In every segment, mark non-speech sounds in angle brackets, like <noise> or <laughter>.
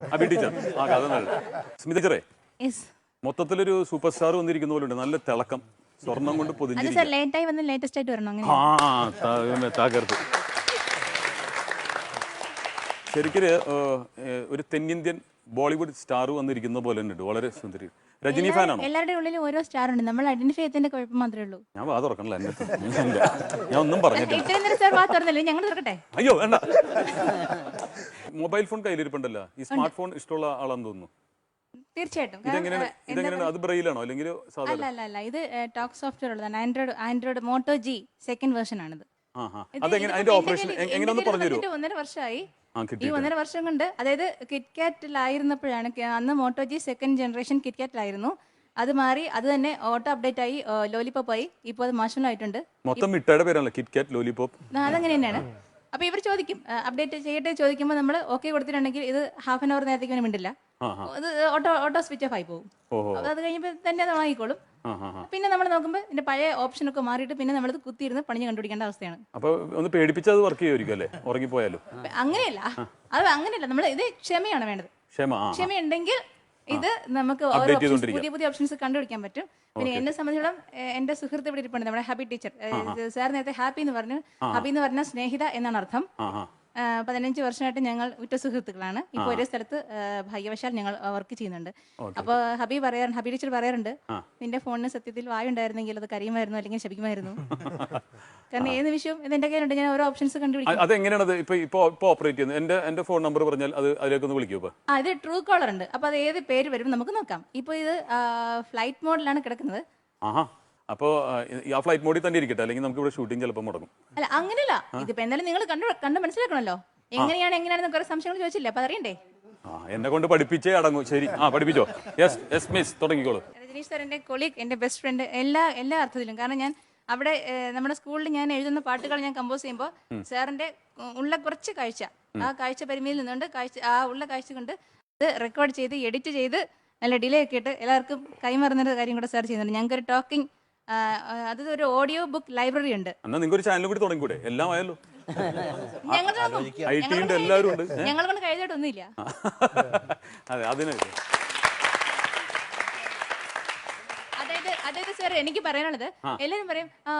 Abi teacher ആ കഥ നല്ല സ്മിത ടീച്ചറേ മൊത്തത്തിലൊരു സൂപ്പർ സ്റ്റാർ വന്നിരിക്കുന്ന പോലെ ഉണ്ട് നല്ല തിളക്കം. സ്വർണം കൊണ്ട് പൊതിഞ്ഞു പൊതിഞ്ഞിരിക്കും തകർത്ത്. ശരിക്കും ഒരു തെന്നിന്ത്യൻ ബോളിവുഡ് സ്റ്റാർ വന്നിരിക്കുന്ന പോലെ ഉണ്ട് വളരെ സുന്ദരി. രജനി ഫാനാണോ? എല്ലാവരുടെ ഉള്ളിൽ ഓരോ സ്റ്റാർ ഉണ്ട് നമ്മൾ ഐഡന്റിഫൈ ചെയ്തതിന്റെ കുഴപ്പം മാത്രമേ ഉള്ളൂ. ഞാൻ വാ തുറക്കണല്ലോ ഇല്ല. ഞാൻ ഒന്നും പറഞ്ഞിട്ടില്ല. ഇത്രയും നേരം സാർ വാ തുറന്നില്ലേ? ഞങ്ങൾ തുറക്കട്ടെ? അയ്യോ വേണ്ട. മൊബൈൽ ഫോൺ കയ്യിലിരിപ്പുണ്ടല്ലോ. ഈ സ്മാർട്ട് ഫോൺ ഇഷ്ടമുള്ള ആളാന്ന് തോന്നുന്നു. തീർച്ചയായിട്ടും. ഇതെങ്ങനെയാണ് അത് ബ്രെയിലാണോ? അല്ലെങ്കിൽ അല്ല സാധാരണ? അല്ല അല്ല ഇത് ടോക്ക് സോഫ്റ്റ്വെയർ ഉള്ളതാണ്. Android Android Moto G second version ആണിത്. ഒന്നര വർഷമായി ഈ ഒന്നര വർഷം കൊണ്ട് അതായത് കിറ്റ്കാറ്റിലായിരുന്നപ്പോഴാണ് അന്ന് മോട്ടോ ജി സെക്കൻഡ് ജനറേഷൻ കിറ്റ്കാറ്റിലായിരുന്നു അത് മാറി അത് തന്നെ ഓട്ടോ അപ്ഡേറ്റ് ആയി ലോലിപോപ്പ് ആയി. ഇപ്പോൾ അത് മാഷലായിട്ടുണ്ട് മൊത്തം മിഠായിയുടെ പേരാണല്ലോ കിറ്റ് കാറ്റ് ലോലിപോപ്പ്. അതങ്ങനെ തന്നെയാണ് അപ്പൊ ഇവർ ചോദിക്കും അപ്ഡേറ്റ് ചെയ്യട്ടെ ചോദിക്കുമ്പോൾ നമ്മൾ ഓക്കെ കൊടുത്തിട്ടുണ്ടെങ്കിൽ ഇത് ഹാഫ് ആൻ അവർ നേരത്തേക്ക് മിണ്ടില്ല. ഓട്ടോ ഓട്ടോ സ്വിച്ച് ഓഫ് ആയി പോകും അത് കഴിയുമ്പോൾ തന്നെ അത് വാങ്ങിക്കോളും. പിന്നെ നമ്മൾ നോക്കുമ്പോൾ ഇതിന്റെ പഴയ ഓപ്ഷൻ ഒക്കെ മാറിയിട്ട് പിന്നെ നമ്മൾ കുത്തിയിരുന്ന് പണി കണ്ടുപിടിക്കേണ്ട അവസ്ഥയാണ്. അപ്പൊ ഒന്ന് പേടിപ്പിച്ചത് വർക്ക് ചെയ്യുമായിരിക്കും അല്ലേ? ഉറങ്ങിപ്പോയാലും. അങ്ങനെയല്ല. അത് അങ്ങനെയല്ല. നമ്മൾ ഇത് ക്ഷമയാണ് വേണ്ടത്. ക്ഷമ. ക്ഷമയുണ്ടെങ്കിൽ ഇത് നമുക്ക് ഓരോ പുതിയ പുതിയ ഓപ്ഷൻസ് കണ്ടുപിടിക്കാൻ പറ്റും. പിന്നെ എന്നെ സംബന്ധിച്ചിടത്തോളം എന്റെ സുഹൃത്ത് ഇവിടെ ഇരിപ്പുണ്ട് നമ്മുടെ ഹാപ്പി ടീച്ചർ. സാർ നേരത്തെ ഹാപ്പി എന്ന് പറഞ്ഞു. ഹാപ്പി എന്ന് പറഞ്ഞ സ്നേഹിത എന്നാണ് അർത്ഥം. പതിനഞ്ച് വർഷമായിട്ട് ഞങ്ങൾ ഉറ്റ സുഹൃത്തുക്കളാണ്. ഇപ്പോൾ ഒരേ സ്ഥലത്ത് ഭാഗ്യവശാൽ ഞങ്ങൾ വർക്ക് ചെയ്യുന്നുണ്ട്. അപ്പോൾ ഹബി പറയാറുണ്ട് ഹബി ടീച്ചർ പറയാറുണ്ട് നിന്റെ ഫോണിന് സത്യത്തിൽ വായുണ്ടായിരുന്നെങ്കിൽ അത് കരയുമായിരുന്നു അല്ലെങ്കിൽ ശപിക്കുമായിരുന്നു. <laughs> കാരണം ഏത് ഇത് എന്റെ കയ്യിലുണ്ട് ഞാൻ ഓരോ ഓപ്ഷൻസ് കണ്ടുപിടിക്കും. അതെങ്ങനെയാണ് അത് ഇപ്പൊ ഇപ്പൊ ഇപ്പൊ ഓപ്പറേറ്റ് ചെയ്യുന്നത്? എന്റെ എന്റെ ഫോൺ നമ്പർ പറഞ്ഞാൽ അത് അതിലേക്ക് ഒന്ന് വിളിക്കൂ ഇപ്പൊ. ആ ഇത് ട്രൂ കോളർ ഉണ്ട്. അപ്പൊ അത് ഏത് പേര് വരും നമുക്ക് നോക്കാം. ഇപ്പൊ ഇത് ഫ്ലൈറ്റ് മോഡിലാണ് കിടക്കുന്നത്. അപ്പോ ആ, ഫ്ലൈറ്റ് മോഡിൽ തന്നെ ഇരിക്കട്ടെ. അല്ലെങ്കിൽ നമുക്ക് ഇവിടെ ഷൂട്ടിംഗ് ചിലപ്പോൾ മുടങ്ങും. അല്ല അങ്ങനെയല്ല. ഇതിപ്പോ എന്തായാലും നിങ്ങൾ കണ്ടു കണ്ടു മനസ്സിലാക്കണല്ലോ. എങ്ങനെയാണ് എങ്ങനെയാണെന്ന് കുറെ സംശയങ്ങൾ ചോദിച്ചില്ല? അപ്പൊ അറിയണ്ടേ ആ എന്നെ കൊണ്ട് പഠിപ്പിച്ചേ അടങ്ങൂ. ശരി. ആ പഠിപ്പിച്ചോ. യെസ് യെസ് മിസ് തുടങ്ങിക്കോളൂ. രജനീഷ് സാർ എന്റെ കൊളീഗ് എന്റെ ബെസ്റ്റ് ഫ്രണ്ട് എല്ലാ എല്ലാ അർത്ഥത്തിലും. കാരണം ഞാൻ അവിടെ നമ്മുടെ സ്കൂളിൽ ഞാൻ എഴുതുന്ന പാട്ടുകൾ ഞാൻ കമ്പോസ് ചെയ്യുമ്പോൾ സാറിന്റെ ഉള്ള കുറച്ച് കാഴ്ച ആ കാഴ്ച പരിമിതിയിൽ നിന്നുകൊണ്ട് കാഴ്ച ആ ഉള്ള കാഴ്ച കൊണ്ട് അത് റെക്കോർഡ് ചെയ്ത് എഡിറ്റ് ചെയ്ത് നല്ല ഡിലേ ഒക്കെ ഇട്ട് എല്ലാവർക്കും കൈമറുന്നൊരു കാര്യം കൂടെ സാർ ചെയ്യുന്നുണ്ട്. ഞങ്ങൾക്കൊരു ടോക്കിംഗ് അത് ഒരു ഓഡിയോ ബുക്ക് ലൈബ്രറി ഉണ്ട്. എന്നാ നിങ്ങൾക്ക് ഒരു ചാനൽ കൂടി തുടങ്ങിക്കൂടെ? എല്ലാം ആയല്ലോ. ഞങ്ങൾ ഐ ടി ഉണ്ട് എല്ലാവരും ഉണ്ട്? ഞങ്ങൾ കൊണ്ട് കഴിഞ്ഞിട്ടൊന്നുമില്ല. <laughs> അതെ അതിന് അതായത് അതായത് സാർ എനിക്ക് പറയാനുള്ളത് എല്ലാരും പറയും ആ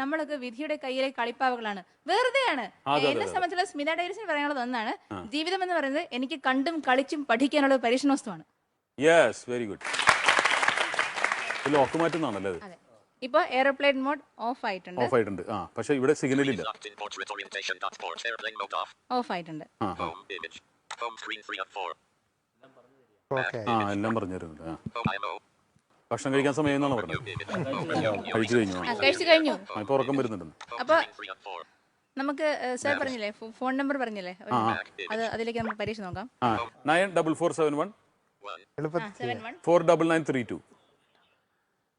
നമ്മളൊക്കെ വിധിയുടെ കയ്യിലെ കളിപ്പാവകളാണ്. വെറുതെയാണ്. എന്നെ സംബന്ധിച്ചുള്ള സ്മിത ഡൈരീസിന് പറയാനുള്ളത് ഒന്നാണ് ജീവിതം എന്ന് പറയുന്നത് എനിക്ക് കണ്ടും കളിച്ചും പഠിക്കാനുള്ള ഒരു പരീക്ഷണ വസ്തുവാണ് യെസ് വെരി ഗുഡ് ലോക്ക് മാറ്റുന്നതാണല്ലേ ഇപ്പൊ എയർപ്ലെയിൻ മോഡ് ഓഫ് ആയിട്ടുണ്ട്. ഓഫ് ആയിട്ടുണ്ട്. ആ പക്ഷേ ഇവിടെ സിഗ്നൽ ഇല്ല. ഓഫ് ആയിട്ടുണ്ട്. ആ ആ. Home image. Home screen 3 of 4. Okay ആ എല്ലാം പറഞ്ഞു തരുന്നുണ്ട് ആ ഭക്ഷണം കഴിക്കാൻ സമയം എന്നാണ് പറഞ്ഞത്. കഴിച്ചു കഴിഞ്ഞു. ആ, കഴിച്ചു കഴിഞ്ഞു. ഇപ്പൊ ഉറക്കം വരുന്നുണ്ടെന്ന് അപ്പൊ Screen 3 of 4. നമുക്ക് സാർ പറഞ്ഞില്ലേ? ഫോൺ നമ്പർ പറഞ്ഞില്ലേ? അത് അതിലേക്ക് നമുക്ക് പരീക്ഷ നോക്കാം. Nine double four seven one 1. എളുപ്പത്തിൽ seven one. Four double nine three two.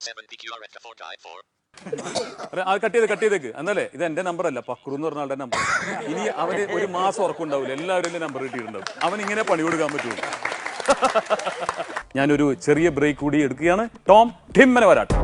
7 PQRS 4 guy 4. അത് കട്ട് ചെയ്ത് കട്ട് ചെയ്തേക്ക്. എന്നല്ലേ ഇത് എന്റെ നമ്പർ അല്ല പക്രു എന്ന് പറഞ്ഞ ആളുടെ നമ്പർ. ഇനി അവന് ഒരു മാസം ഉറക്കുണ്ടാവില്ല എല്ലാവരും നമ്പർ കിട്ടിയിട്ടുണ്ടാവും അവൻ ഇങ്ങനെ പണി കൊടുക്കാൻ പറ്റുള്ളൂ ഞാനൊരു ചെറിയ ബ്രേക്ക് കൂടി എടുക്കുകയാണ്. ടോം ഠിമ്മനെ വരാട്ടെ.